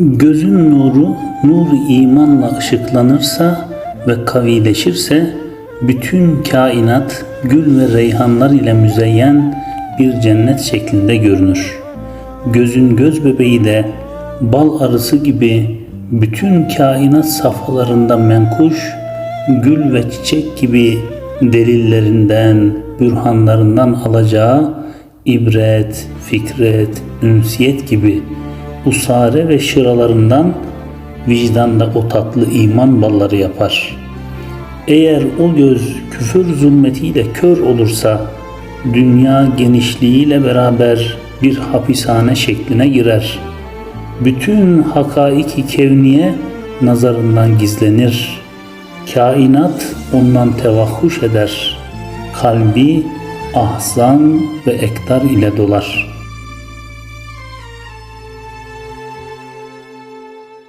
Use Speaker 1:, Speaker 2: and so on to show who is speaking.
Speaker 1: Gözün nuru nur imanla ışıklanırsa ve kavileşirse bütün kainat gül ve reyhanlar ile müzeyyen bir cennet şeklinde görünür. Gözün göz bebeği de bal arısı gibi bütün kainat safhalarında menkuş, gül ve çiçek gibi delillerinden, bürhanlarından alacağı ibret, fikret, ünsiyet gibi usare ve şıralarından vicdanda o tatlı iman balları yapar. Eğer o göz küfür zulmetiyle kör olursa dünya genişliğiyle beraber bir hapishane şekline girer. Bütün hakaiki kevniye nazarından gizlenir. Kainat ondan tevahhuş eder. Kalbi ahzan ve ektar ile dolar.''